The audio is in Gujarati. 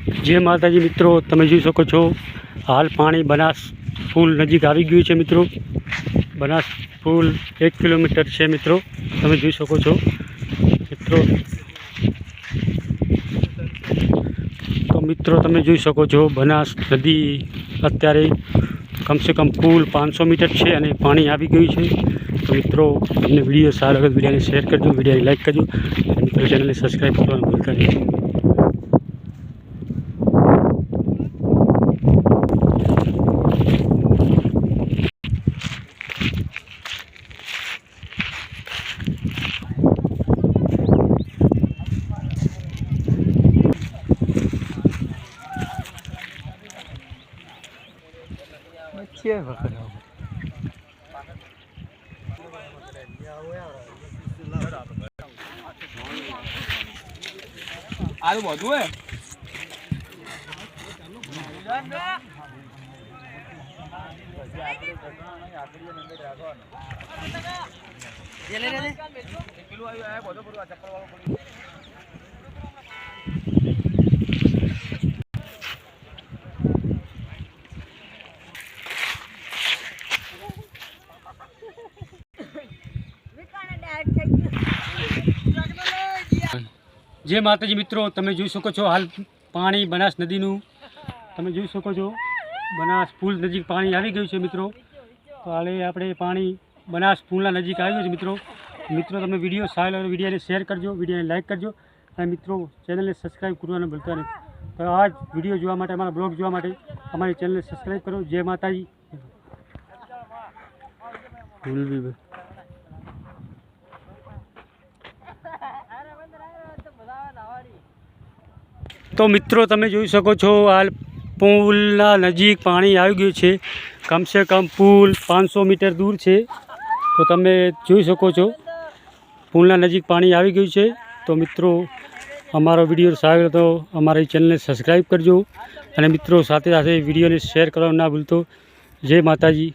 જય માતાજી મિત્રો, તમે જોઈ શકો છો, હાલ પાણી બનાસ પુલ નજીક આવી ગયું છે મિત્રો. બનાસ પુલ એક કિલોમીટર છે મિત્રો, તમે જોઈ શકો છો. મિત્રો, તો મિત્રો, તમે જોઈ શકો છો, બનાસ નદી અત્યારે કમસે કમ પુલ પાંચસો મીટર છે અને પાણી આવી ગયું છે. તો મિત્રો, તમને વીડિયો સારો લાગે વિડીયોને શેર કરજો, વિડીયોને લાઇક કરજો. અને મિત્રો, ચેનલને સબસ્ક્રાઈબ કરવાનું ભૂલતા નહીં. આરું બધું હે? પેલું આવ્યું ચપ્પલ વાળું જે માતાજી મિત્રો, તમે જોઈ શકો છો હાલ પાણી બનાસ નદીનું. તમે જોઈ શકો છો, બનાસ પુલ નજીક પાણી આવી ગયું છે મિત્રો. તો હાલે આપણે પાણી બનાસ પુલના નજીક આવ્યું છે મિત્રો. મિત્રો, તમે વીડિયો સારો લાગે વિડીયોને શેર કરજો, વિડીયોને લાઇક કરજો. અને મિત્રો, ચેનલને સબસ્ક્રાઈબ કરવાનું ભૂલતા નહીં. તો આ જ વીડિયો જોવા માટે, અમારા બ્લોગ જોવા માટે, અમારી ચેનલને સબસ્ક્રાઈબ કરો. જય માતાજી. ભૂલ. તો મિત્રો, તમે જોઈ શકો છો, હાલ પુલના નજીક પાણી આવી ગયું છે. કમસે કમ પુલ પાંચસો મીટર દૂર છે. તો તમે જોઈ શકો છો, પુલના નજીક પાણી આવી ગયું છે. તો મિત્રો, અમારો વીડિયો સારો તો અમારી ચેનલને સબસ્ક્રાઈબ કરજો. અને મિત્રો, સાથે સાથે વિડીયોને શેર કરવા ના ભૂલતો. જય માતાજી.